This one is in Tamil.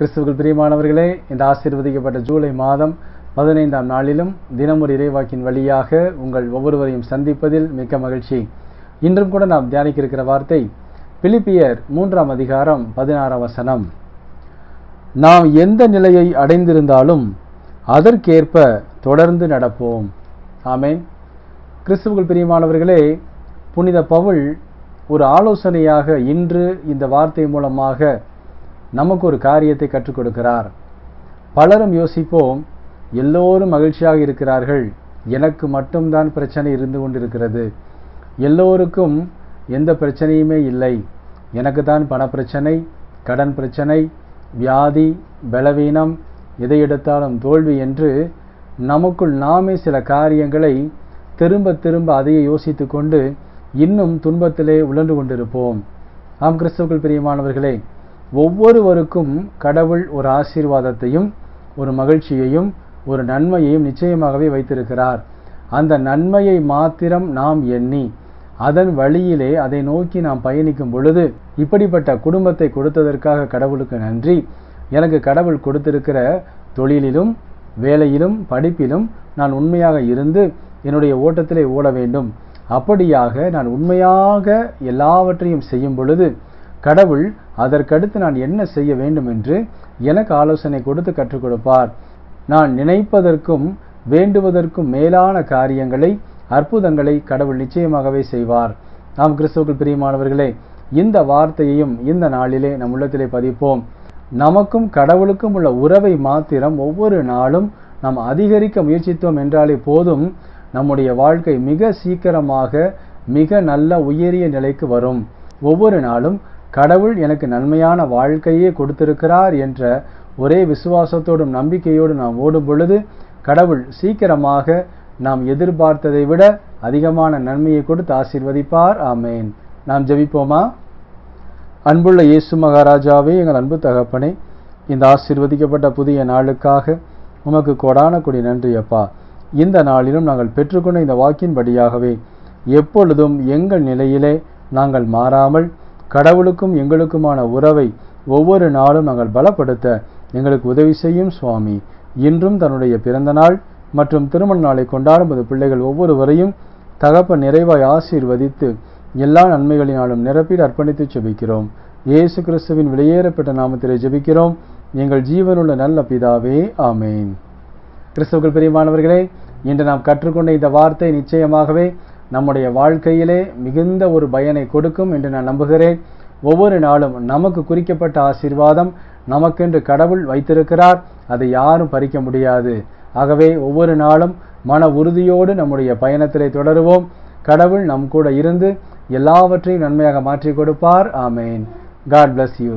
கிறிஸ்துவுக்குள் பிரியமானவர்களே இந்த ஆசீர்வதிக்கப்பட்ட ஜூலை மாதம் பதினைந்தாம் நாளிலும் தினமொரு இறைவாக்கின் வழியாக உங்கள் ஒவ்வொருவரையும் சந்திப்பதில் மிக்க மகிழ்ச்சி. இன்றும் கூட நாம் தியானிக்க இருக்கிற வார்த்தை பிலிப்பியர் மூன்றாம் அதிகாரம் பதினாறாம் வசனம். நாம் எந்த நிலையை அடைந்திருந்தாலும் அதற்கேற்ப தொடர்ந்து நடப்போம். ஆமேன். கிறிஸ்துவுக்குள் பிரியமானவர்களே புனித பவுல் ஒரு ஆலோசனையாக இன்று இந்த வார்த்தை மூலமாக நமக்கு ஒரு காரியத்தை கற்றுக் கொடுக்கிறார் பலரும் யோசிப்போம் எல்லோரும் மகிழ்ச்சியாக இருக்கிறார்கள். எனக்கு மட்டும்தான் பிரச்சனை இருந்து கொண்டிருக்கிறது. எல்லோருக்கும் எந்த பிரச்சனையுமே இல்லை. எனக்கு தான் பணப்பிரச்சனை கடன் பிரச்சனை வியாதி பலவீனம் எதை எடுத்தாலும் தோல்வி என்று நமக்குள் நாமே சில காரியங்களை திரும்ப திரும்ப அதையே யோசித்து கொண்டு இன்னும் துன்பத்திலே உழன்று கொண்டிருப்போம். ஆம் கிறிஸ்துவுக்குள் பிரியமானவர்களே ஒவ்வொருவருக்கும் கடவுள் ஒரு ஆசீர்வாதத்தையும் ஒரு மகிழ்ச்சியையும் ஒரு நன்மையையும் நிச்சயமாகவே வைத்திருக்கிறார். அந்த நன்மையை மாத்திரம் நாம் எண்ணி அதன் வழியிலே அதை நோக்கி நாம் பயணிக்கும் பொழுது இப்படிப்பட்ட குடும்பத்தை கொடுத்ததற்காக கடவுளுக்கு நன்றி. எனக்கு கடவுள் கொடுத்திருக்கிற தொழிலிலும் வேலையிலும் படிப்பிலும் நான் உண்மையாக இருந்து என்னுடைய ஓட்டத்திலே ஓட வேண்டும். அப்படியாக நான் உண்மையாக எல்லாவற்றையும் செய்யும் பொழுது கடவுள் அதற்கடுத்து நான் என்ன செய்ய வேண்டும் என்று எனக்கு ஆலோசனை கொடுத்து கற்றுக் கொடுப்பார். நான் நினைப்பதற்கும் வேண்டுவதற்கும் மேலான காரியங்களை அற்புதங்களை கடவுள் நிச்சயமாகவே செய்வார். நாம் கிறிஸ்துவுக்குள் பிரியமானவர்களே இந்த வார்த்தையையும் இந்த நாளிலே நம் உள்ளத்திலே பதிப்போம். நமக்கும் கடவுளுக்கும் உள்ள உறவை மாத்திரம் ஒவ்வொரு நாளும் நாம் அதிகரிக்க முயற்சித்தோம் என்றாலே போதும் நம்முடைய வாழ்க்கை மிக சீக்கிரமாக மிக நல்ல உயரிய நிலைக்கு வரும். ஒவ்வொரு நாளும் கடவுள் எனக்கு நன்மையான வாழ்க்கையே கொடுத்திருக்கிறார் என்ற ஒரே விசுவாசத்தோடும் நம்பிக்கையோடு நாம் ஓடும் பொழுது கடவுள் சீக்கிரமாக நாம் எதிர்பார்த்ததை விட அதிகமான நன்மையை கொடுத்து ஆசீர்வதிப்பார். ஆமேன். நாம் ஜபிப்போமா? அன்புள்ள இயேசு மகாராஜாவே எங்கள் அன்பு தகப்பனே இந்த ஆசீர்வதிக்கப்பட்ட புதிய நாளுக்காக உமக்கு கொடான கொடி நன்றி அப்பா. இந்த நாளிலும் நாங்கள் பெற்றுக்கொண்ட இந்த வாக்கின்படியாகவே எப்பொழுதும் எங்கள் நிலையிலே நாங்கள் மாறாமல் கடவுளுக்கும் எங்களுக்குமான உறவை ஒவ்வொரு நாளும் நாங்கள் பலப்படுத்த எங்களுக்கு உதவி செய்யும் சுவாமி. இன்றும் தன்னுடைய பிறந்த நாள் மற்றும் திருமண நாளை கொண்டாடும் போது பிள்ளைகள் ஒவ்வொருவரையும் தகப்ப நிறைவாய் ஆசீர்வதித்து எல்லா நன்மைகளினாலும் நிரப்பீடு அர்ப்பணித்து ஜெபிக்கிறோம் இயேசு கிறிஸ்துவின் வெளியேறப்பட்ட நாமத்திலே ஜெபிக்கிறோம். எங்கள் ஜீவனுள்ள நல்ல பிதாவே ஆமேன். கிறிஸ்துவுக்குள் பிரியமானவர்களே இன்று நாம் கற்றுக்கொண்ட இந்த வார்த்தை நிச்சயமாகவே நம்முடைய வாழ்க்கையிலே மிகுந்த ஒரு பயனை கொடுக்கும் என்று நான் நம்புகிறேன். ஒவ்வொரு நாளும் நமக்கு குறிக்கப்பட்ட ஆசீர்வாதம் நமக்கென்று கடவுள் வைத்திருக்கிறார். அதை யாரும் பறிக்க முடியாது. ஆகவே ஒவ்வொரு நாளும் மன உறுதியோடு நம்முடைய பயணத்திலே தொடருவோம். கடவுள் நம் கூட இருந்து எல்லாவற்றையும் நன்மையாக மாற்றி கொடுப்பார். ஆமேன். God bless you